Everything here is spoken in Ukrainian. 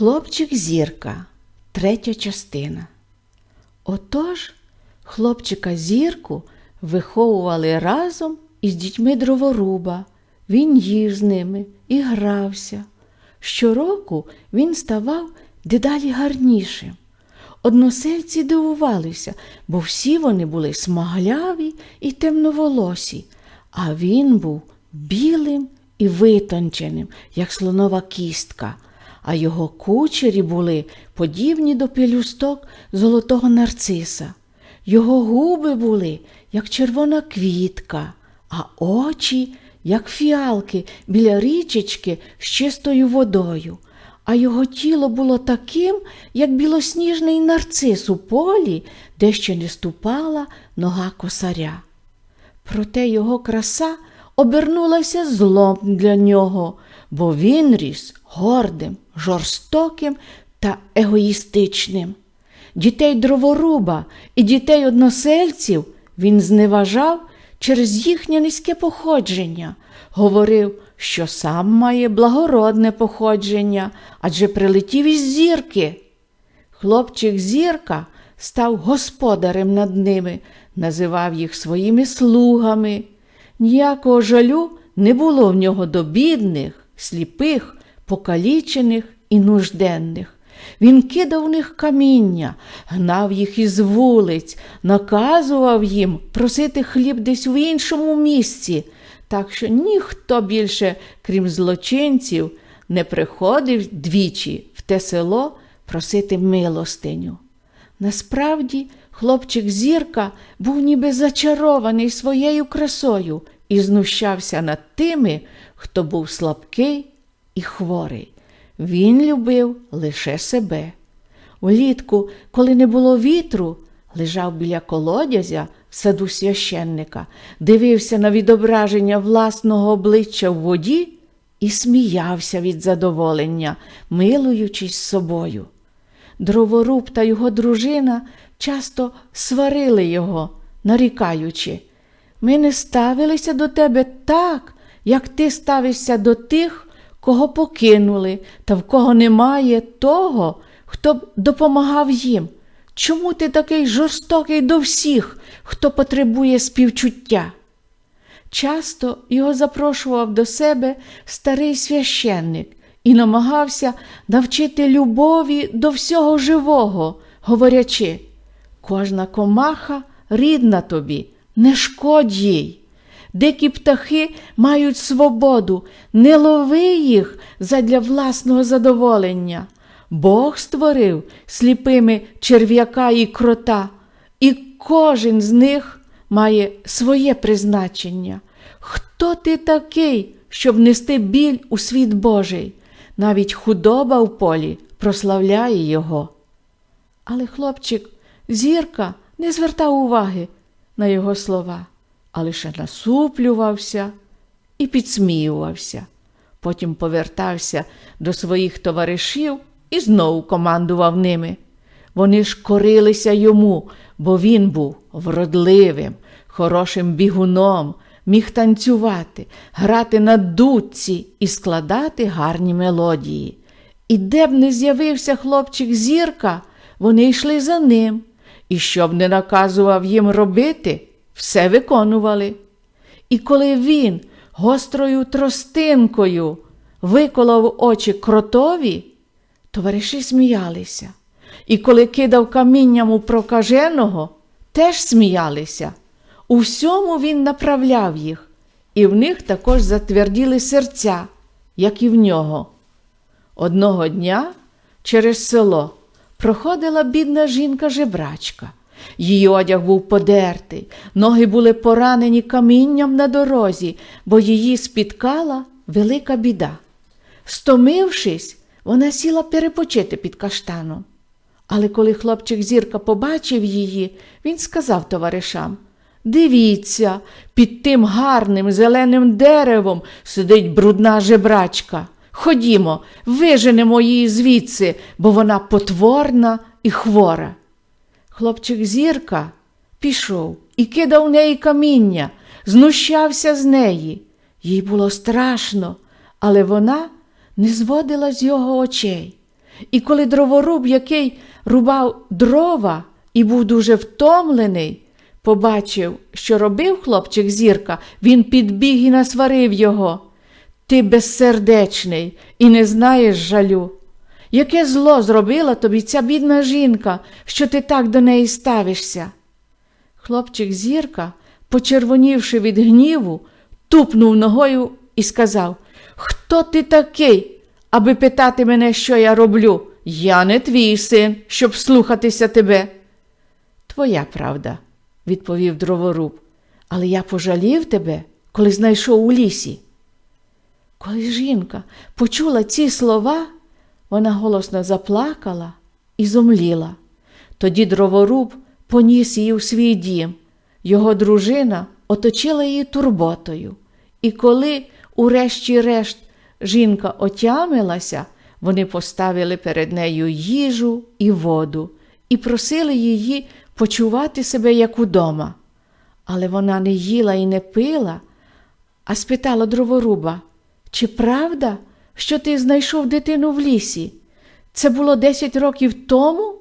Хлопчик зірка, третя частина. Отож, хлопчика зірку виховували разом із дітьми дроворуба. Він їв з ними і грався. Щороку він ставав дедалі гарнішим. Односельці дивувалися, бо всі вони були смагляві і темноволосі, а він був білим і витонченим, як слонова кістка, а його кучері були подібні до пелюсток золотого нарциса. Його губи були, як червона квітка, а очі, як фіалки біля річечки з чистою водою. А його тіло було таким, як білосніжний нарцис у полі, де ще не ступала нога косаря. Проте його краса обернулася злом для нього, бо він ріс гордим, жорстоким та егоїстичним. Дітей дроворуба і дітей односельців він зневажав через їхнє низьке походження, говорив, що сам має благородне походження, адже прилетів із зірки. Хлопчик зірка став господарем над ними, називав їх своїми слугами. Ніякого жалю не було в нього до бідних, сліпих, покалічених і нужденних. Він кидав в них каміння, гнав їх із вулиць, наказував їм просити хліб десь в іншому місці, так що ніхто більше, крім злочинців, не приходив двічі в те село просити милостиню. Насправді, хлопчик зірка був ніби зачарований своєю красою і знущався над тими, хто був слабкий і хворий. Він любив лише себе. Улітку, коли не було вітру, лежав біля колодязя в саду священника, дивився на відображення власного обличчя в воді і сміявся від задоволення, милуючись собою. Дроворуб та його дружина часто сварили його, нарікаючи, ми не ставилися до тебе так, як ти ставишся до тих, кого покинули, та в кого немає того, хто б допомагав їм. Чому ти такий жорстокий до всіх, хто потребує співчуття? Часто його запрошував до себе старий священник і намагався навчити любові до всього живого, говорячи, кожна комаха рідна тобі, не шкодь їй. Дикі птахи мають свободу, не лови їх задля власного задоволення. Бог створив сліпими черв'яка і крота, і кожен з них має своє призначення. Хто ти такий, щоб нести біль у світ Божий? Навіть худоба в полі прославляє його. Але хлопчик зірка не звертав уваги на його слова, а лише насуплювався і підсміювався. Потім повертався до своїх товаришів і знову командував ними. Вони ж корилися йому, бо він був вродливим, хорошим бігуном, міг танцювати, грати на дудці і складати гарні мелодії. І де б не з'явився хлопчик зірка, вони йшли за ним, і що б не наказував їм робити, все виконували. І коли він гострою тростинкою виколов очі кротові, товариші сміялися. І коли кидав камінням у прокаженого, теж сміялися. У всьому він направляв їх, і в них також затверділи серця, як і в нього. Одного дня через село проходила бідна жінка-жебрачка. Її одяг був подертий, ноги були поранені камінням на дорозі, бо її спіткала велика біда. Стомившись, вона сіла перепочити під каштаном. Але коли хлопчик зірка побачив її, він сказав товаришам Дивіться, під тим гарним зеленим деревом сидить брудна жебрачка. Ходімо, виженемо її звідси, бо вона потворна і хвора. Хлопчик зірка пішов і кидав в неї каміння, знущався з неї. Їй було страшно, але вона не зводила з його очей. І коли дроворуб, який рубав дрова і був дуже втомлений, побачив, що робив хлопчик зірка, він підбіг і насварив його. Ти безсердечний і не знаєш жалю. Яке зло зробила тобі ця бідна жінка, що ти так до неї ставишся? Хлопчик зірка, почервонівши від гніву, тупнув ногою і сказав Хто ти такий, аби питати мене, що я роблю? Я не твій син, щоб слухатися тебе. Твоя правда, відповів дроворуб, але я пожалів тебе, коли знайшов у лісі. Коли жінка почула ці слова, вона голосно заплакала і зомліла. Тоді дроворуб поніс її у свій дім. Його дружина оточила її турботою. І коли, урешті-решт, жінка отямилася, вони поставили перед нею їжу і воду і просили її почувати себе як удома. Але вона не їла і не пила, а спитала дроворуба, чи правда, що ти знайшов дитину в лісі? Це було десять років тому?